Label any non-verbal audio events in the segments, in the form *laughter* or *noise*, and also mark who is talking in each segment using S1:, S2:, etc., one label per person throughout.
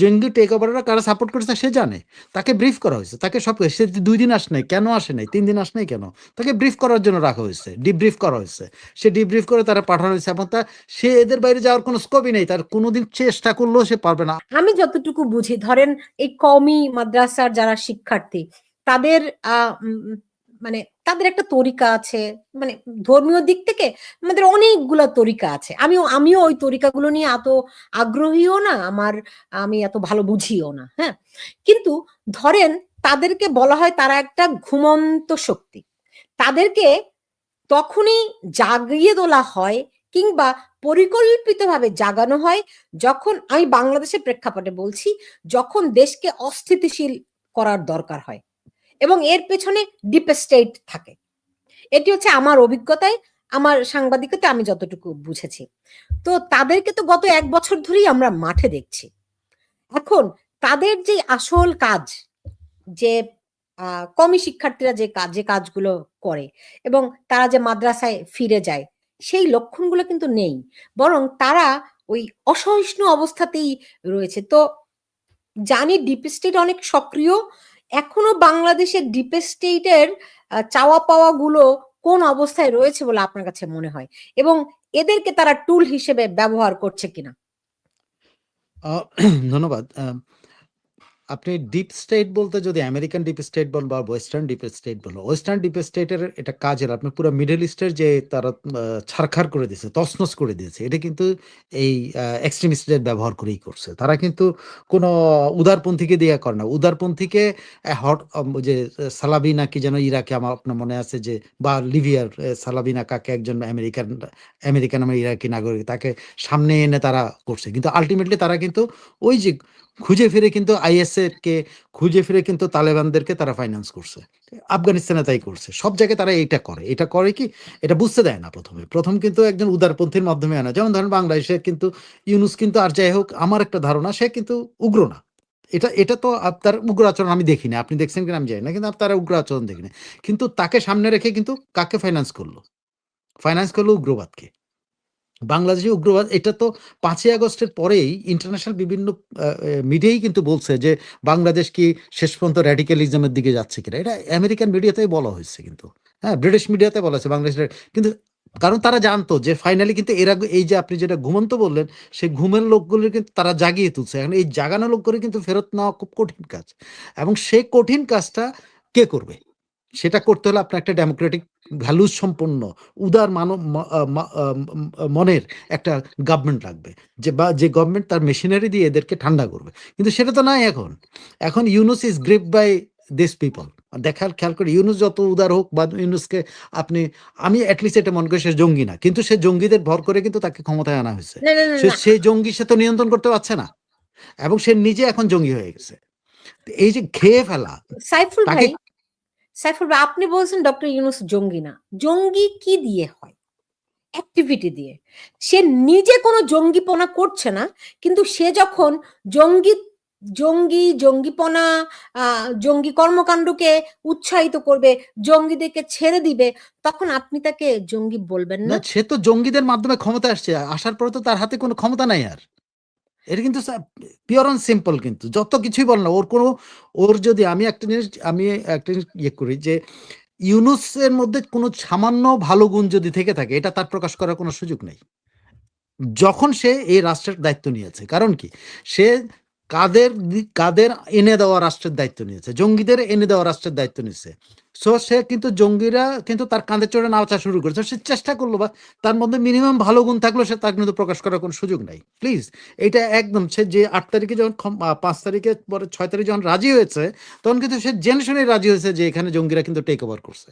S1: জঙ্গি টেক ওভাররা কারা সাপোর্ট করেছে সে জানে। তাকে ব্রিফ করা হয়েছে। তাকে সব সে দুই দিন আসে নাই। কেন আসে নাই? তিন দিন আসে নাই কেন? তাকে ব্রিফ করার জন্য রাখা হয়েছে। ডিব্রিফ করা হয়েছে। সে ডিব্রিফ করে তারা পাঠানো হয়েছে এবং তা সে এদের বাইরে যাওয়ার কোনো স্কোপই নেই। তার কোনোদিন চেষ্টা করলেও সে পারবে না।
S2: আমি যতটুকু বুঝি, ধরেন এই কওমি মাদ্রাসার যারা শিক্ষার্থী, তাদের মানে তাদের একটা তরিকা আছে মানে ধর্মীয় দিক থেকে আমাদের অনেকগুলো তরিকা আছে। আমিও আমিও ওই তরিকাগুলো নিয়ে এত আগ্রহীও না, আমার, আমি এত ভালো বুঝিও না হ্যাঁ? কিন্তু ধরেন তাদেরকে বলা হয় তারা একটা ঘুমন্ত শক্তি। তাদেরকে তখনই জাগিয়ে তোলা হয় কিংবা পরিকল্পিতভাবে জাগানো হয় যখন, আমি বাংলাদেশের প্রেক্ষাপটে বলছি, যখন দেশকে অস্থিতিশীল করার দরকার হয়। এবং এর পেছনে ডিপ স্টেট থাকে। এটি হচ্ছে আমার অভিজ্ঞতায়, আমার সাংবাদিকতা আমি যতটুকু বুঝেছি। তো তাদেরকে তো গত এক বছর ধরেই আমরা মাঠে দেখছি। এখন তাদের যে আসল কাজ, যে কমি শিক্ষার্থীরা যে কাজ যে কাজগুলো করে এবং তারা যে মাদ্রাসায় ফিরে যায়, সেই লক্ষণগুলো কিন্তু নেই। বরং তারা ওই অসহিষ্ণু অবস্থাতেই রয়েছে। তো জানি ডিপ স্টেট অনেক সক্রিয় এখনও বাংলাদেশের ডিপেস্টেটের চাওয়া পাওয়া গুলো কোন অবস্থায় রয়েছে বলে আপনার কাছে মনে হয়? এবং এদেরকে তারা টুল হিসেবে ব্যবহার করছে কিনা? *clears throat*
S1: ধন্যবাদ। আপনি ডিপ স্টেট বলতে যদি আমেরিকান ডিপ স্টেট বল বা ওয়েস্টার্ন ডিপ স্টেট বলো ওয়েস্টার্ন ডিপ স্টেটের এটা কাজের আপনি পুরো মিডল ইস্টের যে তারা ছারখার করে দিয়েছে তছনছ করে দিয়েছে এটা কিন্তু এই এক্সট্রিমিস্টদের ব্যবহার করেই করছে। তারা কিন্তু কোনো উদারপন্থীকে দিয়ে করে না। উদারপন্থীকে হট যে সালাবিনা কি যেন ইরাকে আমার আপনার মনে আছে যে বা লিবিয়ার আহ, সালাবিনা কাকে একজন আমেরিকান আমেরিকান আমার ইরাকি নাগরিক তাকে সামনে এনে তারা করছে। কিন্তু আলটিমেটলি তারা কিন্তু ওই যে খুঁজে ফিরে কিন্তু আইএস কে খুঁজে ফিরে কিন্তু তালেবানদেরকে তারা ফাইন্যান্স করছে। আফগানিস্তানে তাই করছে। সব জায়গায় তারা এটা করে। এটা করে কি? এটা বুঝতে দেয় না প্রথমে। প্রথম কিন্তু একজন উদারপন্থীর মাধ্যমে আনা। যেমন ধরেন বাংলাদেশে কিন্তু ইউনুস কিন্তু, আর যাই হোক, আমার একটা ধারণা, সে কিন্তু উগ্র না। এটা এটা তো আপনার উগ্র আচরণ আমি দেখি না। আপনি দেখছেন কিনা আমি জানি না, কিন্তু আপনারা উগ্র আচরণ দেখি না। কিন্তু তাকে সামনে রেখে কিন্তু কাকে ফাইন্যান্স করল? ফাইন্যান্স করল উগ্রবাদকে। বাংলাদেশি উগ্রবাদ, এটা তো পাঁচই আগস্টের পরেই ইন্টারন্যাশনাল বিভিন্ন মিডিয়াই কিন্তু বলছে যে বাংলাদেশ কি শেষ পর্যন্ত র্যাডিক্যালিজমের দিকে যাচ্ছে কিনা। এটা আমেরিকান মিডিয়াতেই বলা হয়েছে কিন্তু। হ্যাঁ ব্রিটিশ মিডিয়াতে বলা হয়েছে বাংলাদেশের কিন্তু কারণ তারা জানতো যে ফাইনালি কিন্তু এর আগে এই যে আপনি যেটা ঘুমন্ত বললেন, সেই ঘুমের লোকগুলো কিন্তু তারা জাগিয়ে তুলছে। এখন এই জাগানো লোকগুলো কিন্তু ফেরত নেওয়া খুব কঠিন কাজ। এবং সেই কঠিন কাজটা কে করবে? সেটা করতে হলে আপনার একটা ডেমোক্রেটিক ভ্যালুজ সম্পন্ন উদার মানব মনের একটা গভর্নমেন্ট লাগবে যে বা যে গভর্নমেন্ট তার মেশিনারি দিয়ে এদেরকে ঠান্ডা করবে। কিন্তু সেটা তো নাই এখন। এখন Yunus is grip by this people দেখার খেয়াল করে ইউনুস যত উদার হোক বা ইউনুসকে আপনি আমি অ্যাটলিস্ট এটা মনে করি সে জঙ্গি না। কিন্তু সে জঙ্গিদের ভর করে কিন্তু তাকে ক্ষমতায় আনা হয়েছে। সে সেই জঙ্গি সে তো নিয়ন্ত্রণ করতে পারছে না। এবং সে নিজে এখন জঙ্গি হয়ে গেছে। এই যে খেয়ে ফেলা
S2: সাইফুল ভাই সাইফুল আপনি বলছেন ডক্টর ইউনুস জঙ্গি না। জঙ্গি কি দিয়ে হয়? অ্যাক্টিভিটি দিয়ে। সে নিজে কোনো জঙ্গিপনা করছে না, কিন্তু সে যখন জঙ্গি জঙ্গি, জঙ্গিপনা জঙ্গি কর্মকাণ্ডকে উৎসাহিত করবে, জঙ্গিদেরকে ছেড়ে দিবে, তখন আপনি তাকে জঙ্গি বলবেন
S1: না? সে তো জঙ্গিদের মাধ্যমে ক্ষমতা আসছে। আসার পরে তো তার হাতে কোনো ক্ষমতা নাই আর। এটা কিন্তু পিওর অ্যান্ড সিম্পল কিন্তু। যত কিছুই বল না, ওর কোনো, ওর যদি আমি একটা জিনিস, আমি একটা জিনিস ইয়ে করি যে, ইউনুসের মধ্যে কোনো সামান্য ভালো গুণ যদি থেকে থাকে, এটা তার প্রকাশ করার কোনো সুযোগ নেই। যখন সে এই রাষ্ট্রের দায়িত্ব নিয়েছে, কারণ কি? সে কাদের কাদের এনে দেওয়া রাষ্ট্রের দায়িত্ব নিয়েছে, জঙ্গিদের এনে দেওয়া রাষ্ট্রের দায়িত্ব নিয়েছে। সো সে কিন্তু জঙ্গিরা কিন্তু তার কাঁধে চড়ে নাচা শুরু করেছে। সে চেষ্টা করল বা তার মধ্যে মিনিমাম ভালো গুণ থাকল, সে তার কিন্তু প্রকাশ করার কোনো সুযোগ নাই। প্লিজ এটা একদম সে যে আট তারিখে যখন পাঁচ তারিখে পরে ছয় তারিখে যখন রাজি হয়েছে, তখন কিন্তু সে জেনে শুনে রাজি হয়েছে যে এখানে জঙ্গিরা কিন্তু টেক ওভার করছে।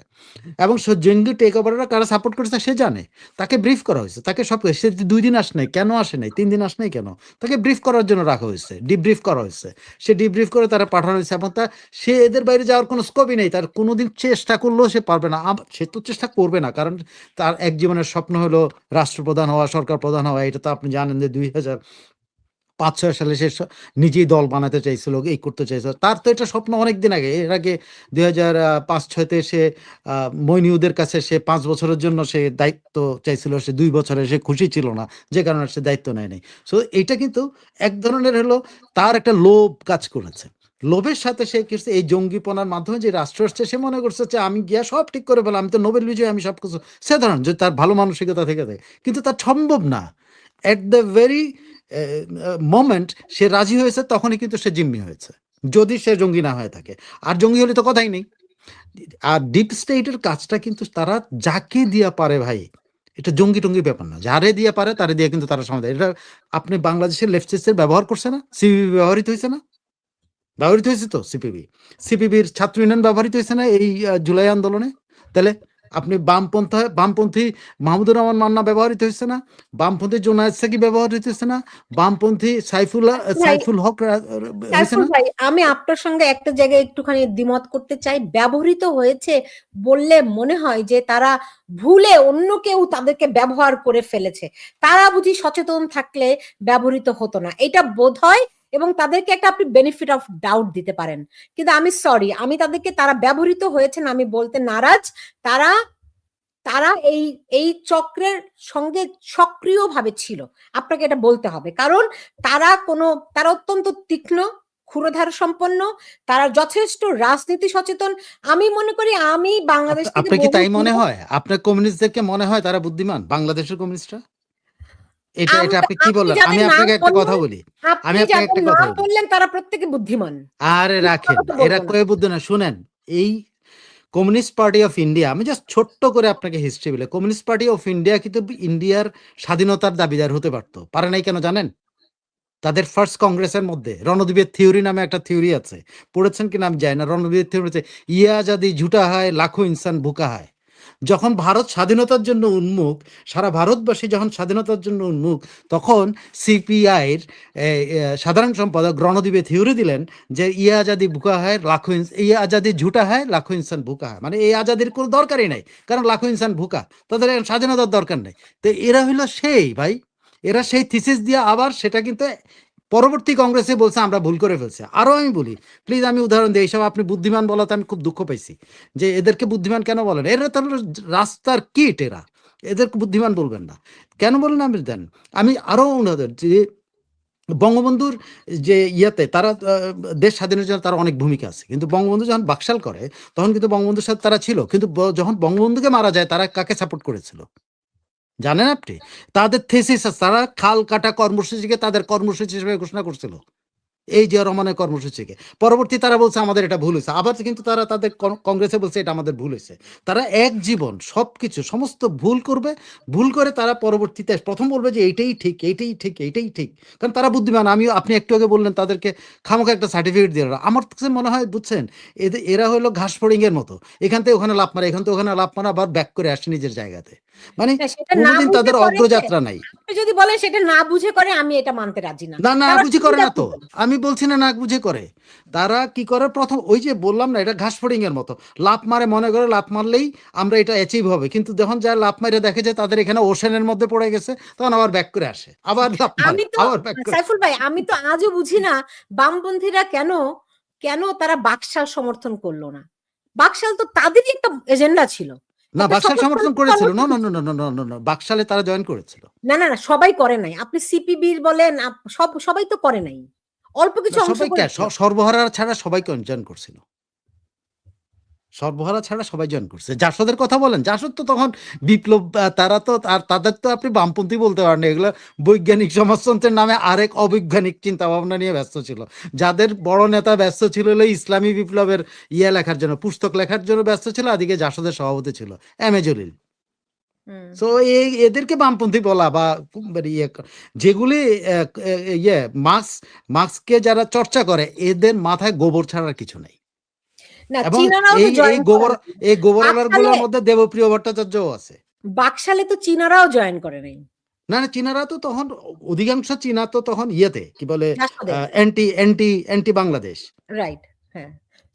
S1: এবং সে জঙ্গি টেক ওভাররা কারা সাপোর্ট করেছে সে জানে। তাকে ব্রিফ করা হয়েছে। তাকে সব সে দুই দিন আসে নাই। কেন আসে নাই? তিন দিন আসে নাই কেন? তাকে ব্রিফ করার জন্য রাখা হয়েছে। ডিব্রিফ করা হয়েছে। সে ডিব্রিফ করে তারা পাঠানো হয়েছে এবং তার সে এদের বাইরে যাওয়ার কোনো স্কোপই নেই। তার কোনোদিন চেষ্টা করলেও সে পারবে না। সে তো চেষ্টা করবে না, কারণ তার এক জীবনের স্বপ্ন হলো রাষ্ট্রপ্রধান হওয়া, সরকার প্রধান হওয়া। এটা তো আপনি জানেন যে দুই হাজার পাঁচ, ছয় সালে সে নিজেই দল বানাতে চাইছিল, এই করতে চাইছিল। তার তো এটা স্বপ্ন অনেক দিন আগে। এর আগে দুই হাজার পাঁচ ছয়তে সে মইনিউদের কাছে সে পাঁচ বছরের জন্য সে দায়িত্ব চাইছিল। সে দুই বছরে সে খুশি ছিল না, যে কারণে সে দায়িত্ব নেয়নি। সো এটা কিন্তু এক ধরনের হলো তার একটা লোভ কাজ করেছে। লোভের সাথে সে কিছু এই জঙ্গিপনার মাধ্যমে যে রাষ্ট্র আসছে, সে মনে করছে যে আমি গিয়া সব ঠিক করে পেলাম আমি তো নোবেল বিজয়, আমি সব কিছু সে ধরেন যে তার ভালো মানসিকতা থেকে থাকে। কিন্তু তার সম্ভব না। অ্যাট দ্য ভেরি মোমেন্ট সে রাজি হয়েছে, তখনই কিন্তু সে জিম্মি হয়েছে। যদি সে জঙ্গি না হয়ে থাকে। আর জঙ্গি হলে তো কথাই নেই। আর ডিপ স্টেটের কাজটা কিন্তু তারা যাকে দিয়া পারে ভাই, এটা জঙ্গি টঙ্গি ব্যাপার না। যারে দিয়ে পারে, তারে দিয়ে কিন্তু তারা সমাধান এটা আপনি বাংলাদেশের লেফটিস্টের ব্যবহার করছে না? সিপিবি ব্যবহৃত হয়েছে না? ব্যবহৃত হয়েছে তো সিপিবি সিপিবির ছাত্র ইউনিয়ন ব্যবহৃত হয়েছে না এই জুলাই আন্দোলনে? তাহলে আপনি বামপন্থা বামপন্থী মাহমুদুর রহমান মান্না ব্যবহৃত হয়েছে না? বামপন্থী জোনায়েদ সাকি ব্যবহৃত হয়েছে না? বামপন্থী সাইফুল সাইফুল হক
S2: সাইফুল ভাই আমি আপনার সঙ্গে একটা জায়গায় একটুখানি দ্বিমত করতে চাই। ব্যবহৃত হয়েছে বললে মনে হয় যে তারা ভুলে অন্য কেউ তাদেরকে ব্যবহার করে ফেলেছে। তারা বুঝি সচেতন থাকলে ব্যবহৃত হতো না। এটা বোধ হয় এবং তাদেরকে একটা আপনি বেনিফিট অফ ডাউট দিতে পারেন। কিন্তু আমি সরি আমি তাদেরকে তারা ব্যবহৃত হয়েছেন আমি বলতে নারাজ। তারা তারা এই এই চক্রের সঙ্গে সক্রিয়ভাবে ছিল। আপনাকে এটা বলতে হবে। কারণ তারা কোনো তারা অত্যন্ত তীক্ষ্ণ ক্ষুরধার সম্পন্ন তারা যথেষ্ট রাজনীতি সচেতন। আমি মনে করি আমি বাংলাদেশ
S1: আপনার কি তাই মনে হয়? আপনার কমিউনিস্টদেরকে মনে হয় তারা বুদ্ধিমান? বাংলাদেশের কমিউনিস্টরা? এটা এটা আপনি কি বললেন? আমি আপনাকে একটা কথা বলি। আমি আপনাকে একটা কথা
S2: বললেন তারা প্রত্যেকে বুদ্ধিমান।
S1: আরে রাখেন এরা কয়ে বুদ্ধি না। শুনেন এই কমিউনিস্ট পার্টি অফ ইন্ডিয়া আমি জাস্ট ছোট্ট করে আপনাকে হিস্ট্রি বলে। কমিউনিস্ট পার্টি অফ ইন্ডিয়া কিন্তু ইন্ডিয়ার স্বাধীনতার দাবিদার হতে পারতো। পারে নাই কেন জানেন? তাদের ফার্স্ট কংগ্রেসের মধ্যে রণদ্বীপের থিওরি নামে একটা থিওরি আছে। পড়েছেন কিনা আমি জানি না। রণদ্বীপের থিওরি ইয়া যদি ঝুটা হয় লাখো ইনসান ভুকা হয়। যখন ভারত স্বাধীনতার জন্য উন্মুখ, সারা ভারতবাসী যখন স্বাধীনতার জন্য উন্মুখ, তখন সিপিআইয়ের সাধারণ সম্পাদক রণদ্বীপে থিওরি দিলেন যে ইয়ে আজাদি বুকা হয়, লাখো ইয়ে আজাদি ঝুটা হয়, লাখো ইনসান ভুকা হয়। মানে এই আজাদির কোনো দরকারই নাই, কারণ লাখো ইনসান ভুকা, তাদের স্বাধীনতার দরকার নেই। তো এরা হইল সেই, ভাই। এরা সেই থিসিস দিয়ে আবার সেটা কিন্তু পরবর্তী কংগ্রেসে বলছে, আমরা ভুল করে ফেলছি। আরও আমি বলি, প্লিজ আমি উদাহরণ দিই এইসব আপনি বুদ্ধিমান বলাতে আমি খুব দুঃখ পাইছি, যে এদেরকে বুদ্ধিমান কেন বলেন? এরা তো রাস্তার কিট এরা। এদেরকে বুদ্ধিমান বলবেন না। কেন বলেন আমি দেন? আমি আরও উদাহরণ যে বঙ্গবন্ধুর যে ইয়াতে তারা দেশ স্বাধীনের জন্য তার অনেক ভূমিকা আছে। কিন্তু বঙ্গবন্ধু যখন বাকশাল করে, তখন কিন্তু বঙ্গবন্ধুর সাথে তারা ছিল। কিন্তু যখন বঙ্গবন্ধুকে মারা যায়, তারা কাকে সাপোর্ট করেছিল? জানেন আপনি? তাদের থেসিস তারা খাল কাটা কর্মসূচিকে তাদের কর্মসূচি হিসেবে ঘোষণা করছিল। এই যে রহমানের কর্মসূচিকে। পরবর্তী তারা বলছে, আমাদের এটা ভুল হয়েছে। আবার কিন্তু তারা তাদের কংগ্রেসে বলছে, এটা আমাদের ভুল হয়েছে। তারা এক জীবন সব কিছু সমস্ত ভুল করবে। ভুল করে তারা পরবর্তীতে প্রথম বলবে যে, এইটাই ঠিক এইটাই ঠিক এইটাই ঠিক। কারণ তারা বুদ্ধিমান। আমি আপনি একটু আগে বললেন, তাদেরকে খামোখা একটা সার্টিফিকেট দিয়ে আমার কাছে মনে হয়, বুঝছেন এদের এরা হলো ঘাস ফড়িং এর মতো। এখান থেকে ওখানে লাভ মারা, এখান থেকে ওখানে লাভ মারা, আবার ব্যাক করে আসে নিজের জায়গাতে। মানে কোনোদিন তাদের অগ্রযাত্রা নাই।
S2: যদি সেটা না বুঝে করে আমি এটা মানতে রাজি না।
S1: না না বুঝে করে না তো। আমি বলছি না না বুঝে করে। তারা কি করে? প্রথম ওই যে বললাম না এটা ঘাস এর মতো। লাভ মারে মনে করে লাভ মারলেই আমরা এটা অ্যাচিভ হবে। কিন্তু যখন যা লাভ মারে দেখে যে তাদের এখানে ওশানের মধ্যে পড়ে গেছে তখন আবার ব্যাক করে আসে। আবার লাভ মারে
S2: আমি তো
S1: আবার ব্যাক করে
S2: সাইফুল ভাই আমি তো আজও বুঝি না বামপন্থীরা কেন কেন তারা বাকশাল সমর্থন করল না। বাকশাল তো তাদেরই একটা এজেন্ডা ছিল।
S1: না বাকশাল সমর্থন করেছিল। না না না না না না বাকশালে তারা জয়েন করেছিল।
S2: না না না সবাই করে নাই। আপনি সিপিবির বলেন সব সবাই তো করে নাই। অল্প কিছু অংশ
S1: সর্বহারা ছাড়া সবাই জয়েন করছিল। সর্বহারা ছাড়া সবাই জয়েন করছে। জাসদের কথা বলেন জাসদ তো তখন বিপ্লব তারা তো আর তাদের তো আপনি বামপন্থী বলতে পারেন এগুলো বৈজ্ঞানিক সমাজতন্ত্রের নামে আরেক অবৈজ্ঞানিক চিন্তা ভাবনা নিয়ে ব্যস্ত ছিল। যাদের বড় নেতা ব্যস্ত ছিল হলো ইসলামী বিপ্লবের ইয়ে লেখার জন্য পুস্তক লেখার জন্য ব্যস্ত ছিল আদিকে জাসদের সভাপতি ছিল এম এ জলিল। সো এই এদেরকে বামপন্থী বলা বা মানে ইয়ে যেগুলি ইয়ে মার্কস মার্কসকে যারা চর্চা করে এদের মাথায় গোবর ছাড়ার কিছু নেই।
S2: না চীনারাও তো
S1: এই এই গোবর এই
S2: গোবরালারগুলোর
S1: মধ্যে দেবপ্রিয় ভট্টাচার্যও আছে।
S2: বাকশালে তো চীনারাও জয়েন করে নাই।
S1: না না চীনারা তো তখন অধিকাংশ চীনা তো তখন ইয়েতে কি বলে anti anti anti Bangladesh
S2: right হ্যাঁ।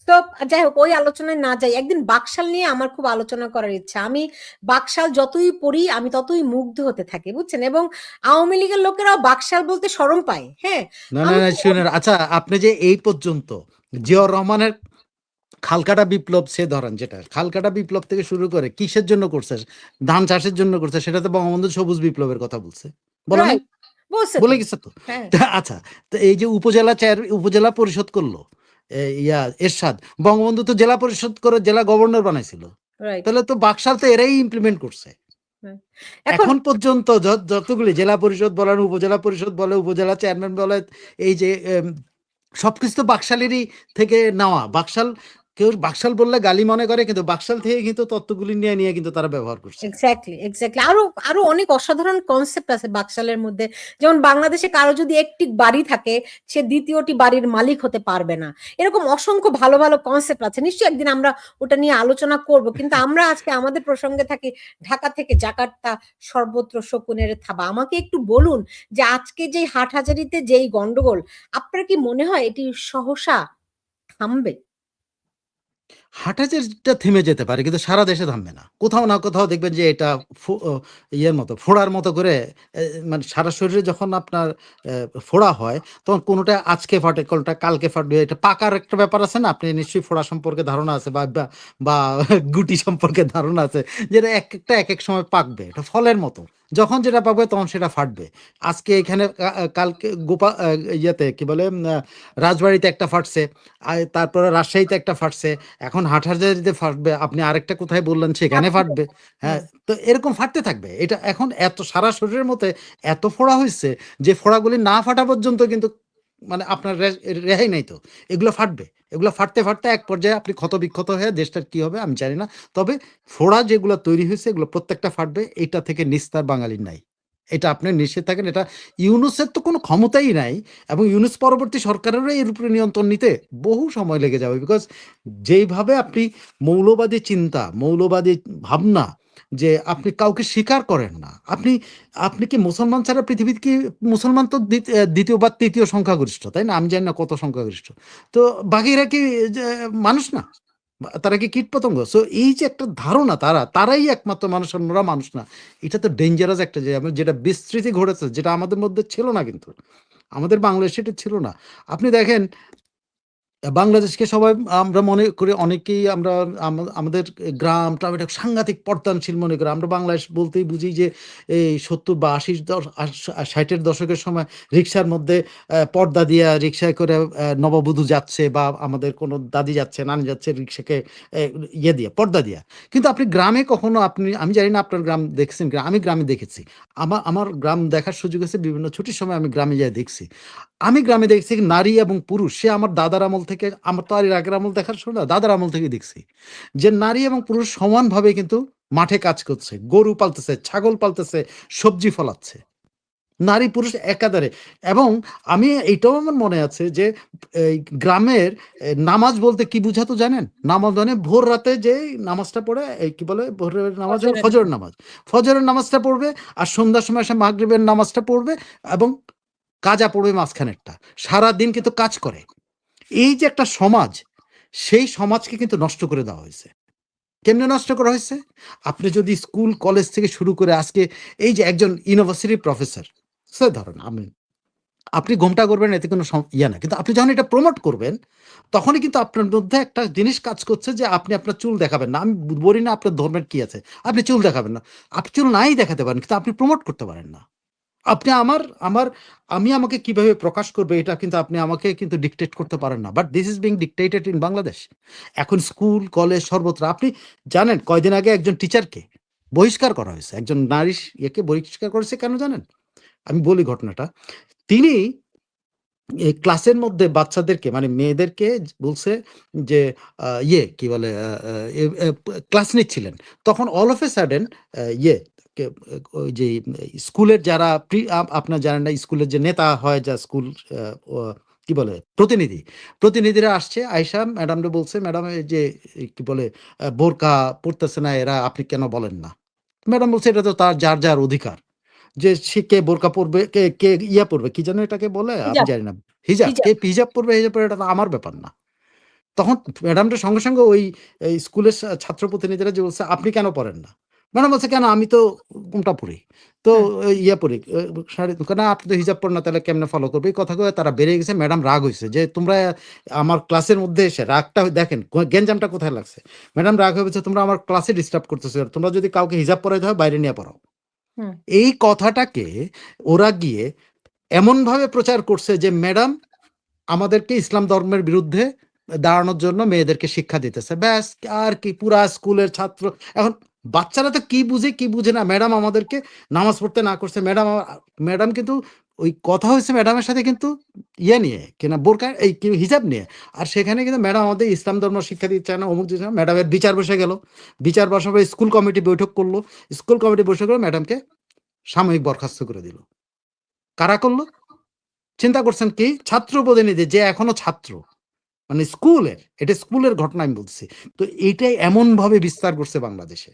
S2: তো যাই হোক ওই আলোচনায় না যাই একদিন বাকশাল নিয়ে আমার খুব আলোচনা করার ইচ্ছা। আমি বাকশাল যতই পড়ি আমি ততই মুগ্ধ হতে থাকি বুঝছেন? এবং আওয়ামী লীগের লোকেরাও বাকশাল বলতে শরম পায় হ্যাঁ?
S1: না না শুনেন আচ্ছা আপনি যে এই পর্যন্ত জিয়াউর রহমানের খালকাটা বিপ্লব সে ধরেন যেটা খালকাটা বিপ্লব থেকে শুরু করে কিসের জন্য করছে ধান চাষের জন্য করছে সেটা তো বঙ্গবন্ধু সবুজ বিপ্লবের কথা বলছে। বলে গেছে তো।
S2: হ্যাঁ।
S1: আচ্ছা তো এই যে উপজেলা চেয়ার উপজেলা পরিষদ করল ইয়া এরশাদ বঙ্গবন্ধু তো জেলা পরিষদ করে জেলা গভর্নর বানাইছিল। তাহলে তো বাকশাল তো এরাই ইমপ্লিমেন্ট করছে।
S2: এখন
S1: এখন পর্যন্ত যতগুলি জেলা পরিষদ বলেন উপজেলা পরিষদ বলে উপজেলা চেয়ারম্যান বলে এই যে সবকিছু তো বাকশালেরই থেকে নেওয়া। বাকশাল কেউ বাকশাল বললে গালি মনে করে, কিন্তু বাকশাল থেকে কিন্তু তত্ত্বগুলি নিয়ে নিয়ে কিন্তু তারা ব্যবহার করছে।
S2: এক্স্যাক্টলি এক্স্যাক্টলি আরও আরও অনেক অসাধারণ কনসেপ্ট আছে বাকশালের মধ্যে। যেমন বাংলাদেশে কারও যদি একটি বাড়ি থাকে, সে দ্বিতীয়টি বাড়ির মালিক হতে পারবে না। এরকম অসংখ্য ভালো ভালো কনসেপ্ট আছে। নিশ্চয়ই একদিন আমরা ওটা নিয়ে আলোচনা করব। কিন্তু আমরা আজকে আমাদের প্রসঙ্গে থাকি ঢাকা থেকে জাকার্তা সর্বত্র শকুনের থাবা। আমাকে একটু বলুন যে আজকে যে হাটহাজারিতে যেই গন্ডগোল, আপনার কি মনে হয় এটি সহসা থামবে?
S1: হাঁটাচেরটা থেমে যেতে পারে, কিন্তু সারা দেশে থামবে না। কোথাও না কোথাও দেখবেন যে এটা ইয়ের মতো, ফোড়ার মতো করে মানে সারা শরীরে যখন আপনার ফোড়া হয়, তখন কোনোটা আজকে ফাটে, কোনোটা কালকে ফাটবে, এটা পাকার একটা ব্যাপার আছে না? আপনি নিশ্চয়ই ফোড়া সম্পর্কে ধারণা আছে বা- বা গুটি সম্পর্কে ধারণা আছে, যেটা এক একটা এক এক সময় পাকবে, এটা ফলের মতো। যখন যেটা পাবে তখন সেটা ফাটবে। আজকে এখানে কালকে গোপা ইয়েতে কি বলে রাজবাড়িতে একটা ফাটছে তারপরে রাজশাহীতে একটা ফাটছে এখন হাটহাজারিতে ফাটবে আপনি আরেকটা কোথায় বললেন সেখানে ফাটবে। হ্যাঁ তো এরকম ফাটতে থাকবে। এটা এখন এত সারা শরীরের মধ্যে এত ফোড়া হয়েছে যে ফোড়াগুলি না ফাটা পর্যন্ত কিন্তু মানে আপনার রেহাই নাই তো। এগুলো ফাটবে। এগুলো ফাটতে ফাটতে এক পর্যায়ে আপনি ক্ষত বিক্ষত হয়ে দেশটার কি হবে আমি জানি না। তবে ফোড়া যেগুলো তৈরি হয়েছে, এগুলো প্রত্যেকটা ফাটবে। এটা থেকে নিস্তার বাঙালির নাই। এটা আপনি নিশ্চিত থাকেন, এটা ইউনুসের তো কোনো ক্ষমতাই নাই এবং ইউনুস পরবর্তী সরকারেরও এর উপরে নিয়ন্ত্রণ নিতে বহু সময় লেগে যাবে। বিকজ যেইভাবে আপনি মৌলবাদী চিন্তা, মৌলবাদী ভাবনা যে আপনি কাউকে স্বীকার করেন না। আপনি আপনি কি মুসলমান ছাড়া পৃথিবীতে কি মুসলমান তো দ্বিতীয় বা তৃতীয় সংখ্যাগরিষ্ঠ, তাই না? আমি জানি না কত সংখ্যাগরিষ্ঠ। তো বাকিরা কি মানুষ না? তারা কি কীট পতঙ্গ সো এই যে একটা ধারণা তারা, তারাই একমাত্র মানুষ অন্যরা মানুষ না। এটা তো ডেঞ্জারাস একটা আমি- যেটা বিস্তৃতি ঘটেছে, যেটা আমাদের মধ্যে ছিল না কিন্তু। আমাদের বাংলাদেশে এটা ছিল না। আপনি দেখেন বাংলাদেশকে সবাই, আমরা মনে করি অনেকেই আমরা, আম- আমাদের গ্রামটা এটা সাংঘাতিক পর্দানশীল মনে করি। আমরা বাংলাদেশ বলতেই বুঝি যে, এই সত্তর বা আশি, ষাটের দশকের সময় রিক্সার মধ্যে পর্দা দিয়া রিক্সায় করে নববধূ যাচ্ছে বা আমাদের কোনো দাদি যাচ্ছে, নানি যাচ্ছে রিক্সাকে ইয়ে দিয়ে, পর্দা দিয়া। কিন্তু আপনি গ্রামে কখনো আপনি, আমি জানি না আপনার গ্রাম দেখছেন আমি গ্রামে দেখেছি। আমার আমার গ্রাম দেখার সুযোগ আছে, বিভিন্ন ছুটির সময় আমি গ্রামে যাই দেখছি। আমি গ্রামে দেখছি নারী এবং পুরুষ, সে আমার দাদার আমল থেকে আমার তো আর এর আগের আমল দেখার শুনে দাদার আমল থেকে দেখছি যে নারী এবং পুরুষ সমানভাবে কিন্তু মাঠে কাজ করছে গরু পালতেছে ছাগল পালতেছে সবজি ফলাচ্ছে। নারী পুরুষ একাধারে। এবং আমি এইটাও আমার মনে আছে যে এই গ্রামের নামাজ বলতে কি বুঝাতো জানেন? নামাজ মানে ভোর রাতে যে নামাজটা পড়ে এই কি বলে? ভোরের নামাজ
S2: ফজরের
S1: নামাজ। ফজরের নামাজটা পড়বে আর সন্ধ্যার সময় এসে মাগরিবের নামাজটা পড়বে এবং কাজা পড়বে মাঝখানেরটা। সারা দিন কিন্তু কাজ করে। এই যে একটা সমাজ, সেই সমাজকে কিন্তু নষ্ট করে দেওয়া হয়েছে। কেমনে নষ্ট করা হয়েছে? আপনি যদি স্কুল, কলেজ থেকে শুরু করে আজকে এই যে একজন ইউনিভার্সিটির প্রফেসর, সে ধরেন আমি, আপনি ঘোমটা করবেন, এতে কোনো ইয়ে না। কিন্তু আপনি যখন এটা প্রমোট করবেন, তখনই কিন্তু আপনার মধ্যে একটা জিনিস কাজ করছে যে আপনি আপনার চুল দেখাবেন না। আমি বলি না আপনার ধর্মের কি আছে। আপনি চুল দেখাবেন না। আপনি চুল নাই দেখাতে পারেন, কিন্তু আপনি প্রমোট করতে পারেন না। আপনি আমার আমার, আমি আমাকে কীভাবে প্রকাশ করবে এটা কিন্তু আপনি আমাকে কিন্তু ডিকটেট করতে পারেন না। But this is being dictated in Bangladesh এখন স্কুল কলেজ সর্বত্র আপনি জানেন কয়দিন আগে একজন টিচারকে বহিষ্কার করা হয়েছে। একজন নারী ইয়েকে বহিষ্কার করেছে কেন জানেন? আমি বলি ঘটনাটা। তিনি এই ক্লাসের মধ্যে বাচ্চাদেরকে মানে মেয়েদেরকে বলছে যে ইয়ে কি বলে ক্লাস নিচ্ছিলেন। তখন অল অফ এ সাডেন ইয়ে ওই যে স্কুলের যারা আপনার জানেন না স্কুলের যে নেতা হয় যা স্কুল কি বলে প্রতিনিধি প্রতিনিধিরা আসছে আয়সা ম্যাডামরে বলছে ম্যাডাম যে কি বলে বোরকা পড়তেছে না এরা আপনি কেন বলেন না ম্যাডাম বলছে এটা তো তার যার যার অধিকার যে সে কে বোরকা পরবে কে কে ইয়া পড়বে কি যেন এটাকে বলে আমি। জানি না হিজাব। কে হিজাব পড়বে হিজাব পড়বে এটা তো আমার ব্যাপার না তখন ম্যাডামটা সঙ্গে সঙ্গে ওই স্কুলের ছাত্র প্রতিনিধিরা যে বলছে আপনি কেন পড়েন না ম্যাডাম বলছে কেন? আমি তো কোনটা পড়ি। তো ইয়া পড়ি শাড়ি কেন? আপনি তো হিজাব পড়েন না তাহলে কেমনে ফলো করবে? এই কথা কয়ে তারা বেড়ে গেছে ম্যাডাম রাগ হয়েছে যে তোমরা আমার ক্লাসের মধ্যে এসে রাগটা দেখেন গেঞ্জামটা কোথায় লাগছে? ম্যাডাম রাগ হয়েছে তোমরা আমার ক্লাসে ডিস্টার্ব করতেছো তোমরা যদি কাউকে হিজাব পরাইতে হয় বাইরে নিয়ে পড়াও। এই কথাটাকে ওরা গিয়ে এমন ভাবে প্রচার করছে যে ম্যাডাম আমাদেরকে ইসলাম ধর্মের বিরুদ্ধে দাঁড়ানোর জন্য মেয়েদেরকে শিক্ষা দিতেছে। ব্যাস আর কি পুরা স্কুলের ছাত্র এখন বাচ্চারা তো কি বুঝে কি বুঝে না? ম্যাডাম আমাদেরকে নামাজ পড়তে না করছে। ম্যাডাম ম্যাডাম কিন্তু ওই কথা হয়েছে ম্যাডামের সাথে কিন্তু ইয়ে নিয়ে, কিনা বোরকা, এই হিজাব নিয়ে। আর সেখানে কিন্তু ম্যাডাম আমাদের ইসলাম ধর্ম শিক্ষা দিচ্ছে না, অমুক দিচ্ছে না। ম্যাডামের বিচার বসে গেল। বিচার বসার পরে স্কুল কমিটি বৈঠক করল। স্কুল কমিটি বসে করে ম্যাডামকে সাময়িক বরখাস্ত করে দিল। কারা করল? চিন্তা করছেন কি? ছাত্র প্রতিনিধি, যে এখনও ছাত্র। মানে স্কুলের এটা স্কুলের ঘটনা আমি বলছি। তো এটাই এমন ভাবে বিস্তার করছে বাংলাদেশে।